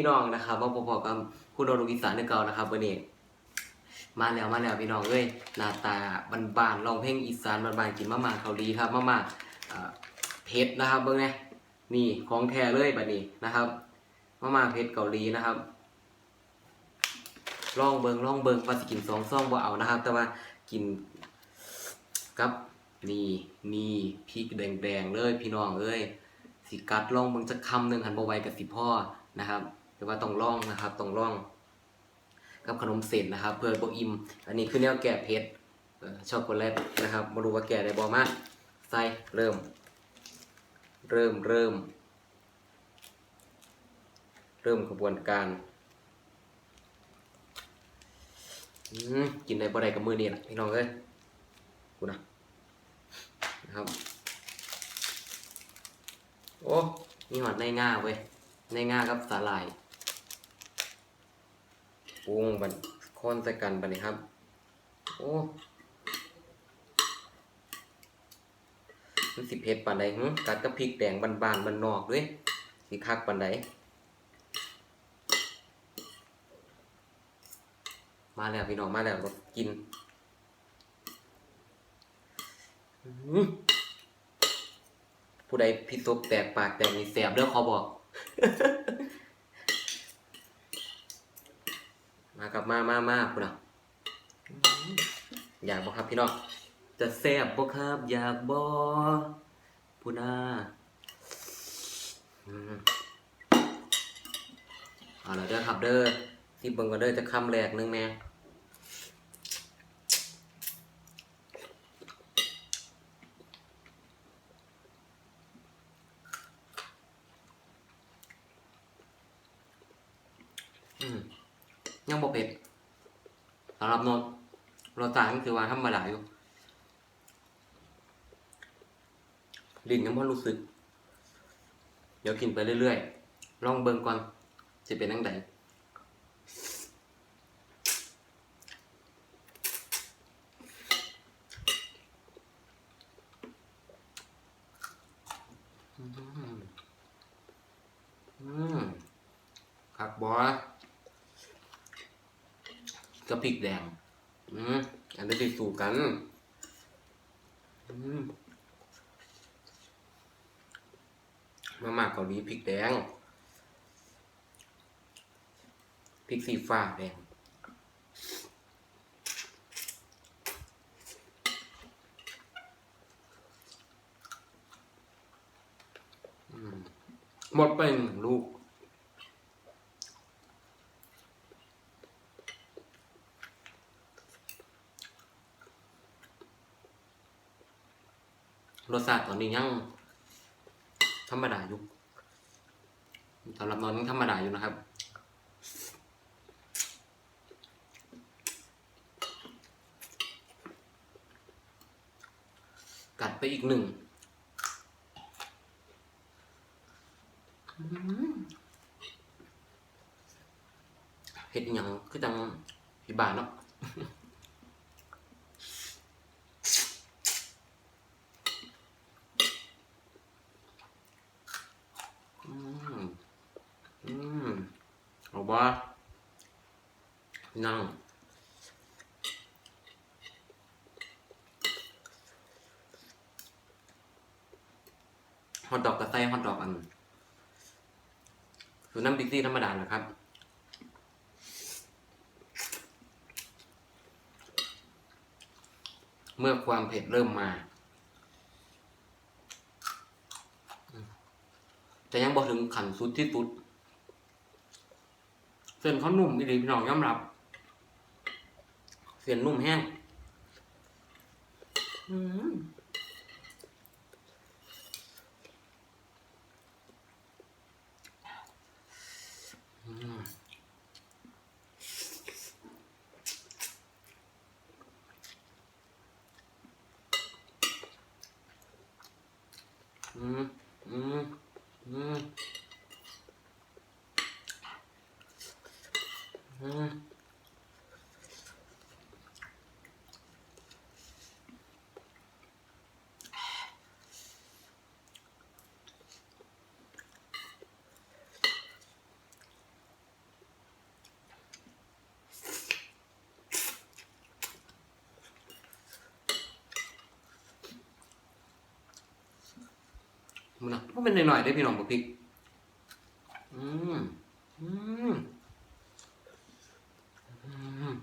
พี่น้องนะครับมาพบกับคุณโดนอีสานในเก่านะครับวันนี้มาแล้วมาแล้วพี่น้องเอ้ยหน้าตาบานๆร้องเพลงอีสานบานๆกินมาม่าเกาหลีครับมาม่าเผ็ดนะครับเบิ่งเนี่ยนี่ของแท้เลยบัดนี้นะครับมาม่าเผ็ดเกาหลีนะครับลองเบิ่งลองเบิ่งว่าสกินสองซองบ่เอานะครับ แต่ว่ากินกับนี่นี่พริกแดงๆเลยพี่น้องเอ้ยสิกัดล่องเบิ่งจักคำหนึ่งหันบ่ไวกับสิพ่อนะครับ แต่ว่าต้องล่องนะครับต้องล่อง กับขนมเส้นนะครับ เพื่อโบอิม อันนี้คือแนวแก้เผ็ดเอ่อช็อกโกแลตนะครับมาดูว่าแก้ได้บ่มาใส่เริ่ม เริ่มเริ่ม เริ่มกระบวนการอืมกินได้บ่ได้กับมือนี่แหละพี่น้องเอ้ยกูนะนะครับ โอ้ มีหอดในง่าเว้ยในง่ากับสาหร่าย ปรุงบันค้อนใส่กันบันนี้ครับ โอ้มันสิเผ็ดปานใดหึกัดกับพริกแดงบานๆบานนอกด้วยสิคักปานใดมาแล้วพี่น้องมาแล้วรสกินผู้ใดพิษซบแตกปากแตกมีแสบเด้อขอบอก มากับมามามาคุณอะอยากบอกครับพี่น้องจะแสบบ่ครับ อยากบอพูน่าอืมเอาละเด้อครับเด้อที่เบิ่งกันเด้อจะคำแรกหนึงแม่อืม ยังบ่เผ็ดสำหรับนนท์รสชาติมันคือว่าธรรมดาอยู่ลิ้นยังบ่รู้สึก เดี๋ยวกินไปเรื่อยๆลองเบิ่งก่อนจะเป็นจังไดอืมอืมคักบอ กับพริกแดง อืมอันนี้ติดสู่กันอืมมาม่าเกาหลีพริกแดงพริกสีฟ้าแดงหมดไปหนึ่งลูก รสชาติตอนนี้ยังธรรมดาอยู่สำหรับนอนยังธรรมดาอยู่นะครับกัดไปอีกหนึ่งเห็ดอหย่างคือจังพี่บานเนาะ อืม อืม เอานั่งฮอตดอกกับไส้ฮอตดอกอันคือน้ำบิ๊กซี่ธรรมดาละครับเมื่อความเผ็ดเริ่มมาแต่ยังบอกถึงขันสุดที่สุด เส้นเขานุ่มอีหลีพี่น้องยอมรับ เส้นนุ่มแห้งอืมอืมอืมอืมอืมอืม มันนะมันเป็นหน่อยๆได้พี่น้องบักพริก อืมอืมอืม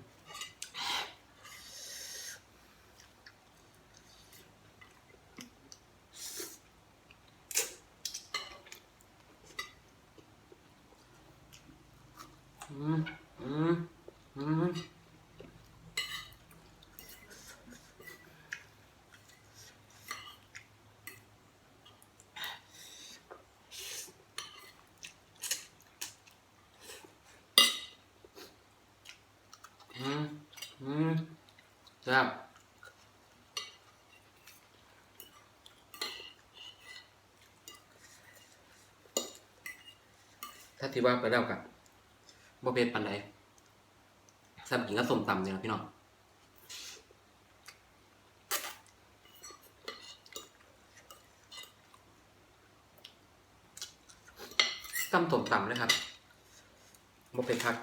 อืม อืมอืม แซ่บถ้าที่ว่าไปแล้วกับบ่เป็ดปันใดแซ่บกินก็สมตำเนี่ยนะพี่น้องตำสมตำเลยครับบ่เป็ดคัก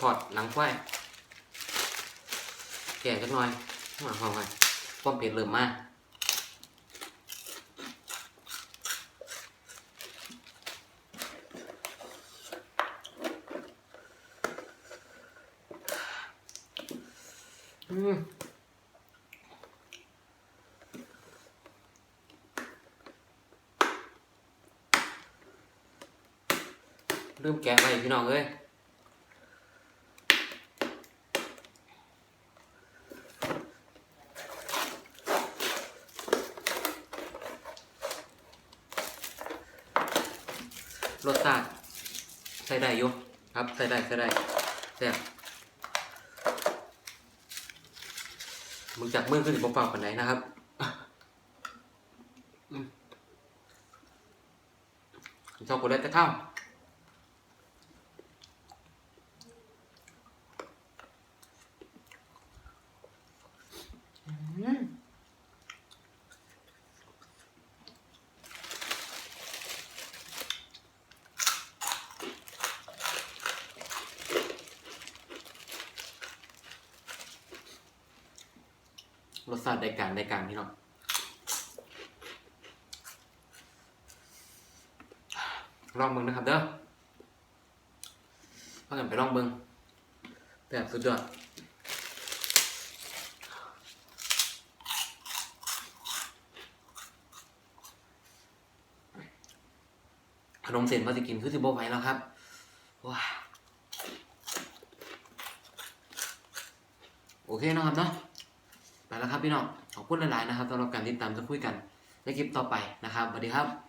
ทอดหนังควาย ก่จักหน่อยหวานหอมไปความเผ็ดเริ่มมาอืมลืมแกะไปพี่น้องเอ้ย รสชาติใช่ได้อยู่ครับใช่ได้ใช่ได้แซ่บมึงจากมือขึ้นเปล่าๆปานไหนนะครับชอบกดได้แต่ข้าวอืม รสชาติได้การได้การพี่น้องลองเบิ่งนะครับเด้อพากันไปลองเบิ่งแบบสุดยอดขนมเส้นมาสิกินคือสิบ่ไหวแล้วครับว้าโอเคนะครับเนาะ ไปแล้วครับพี่น้องขอบคุณหลายๆนะครับสำหรับการติดตามจะคุยกันในคลิปต่อไปนะครับสวัสดีครับ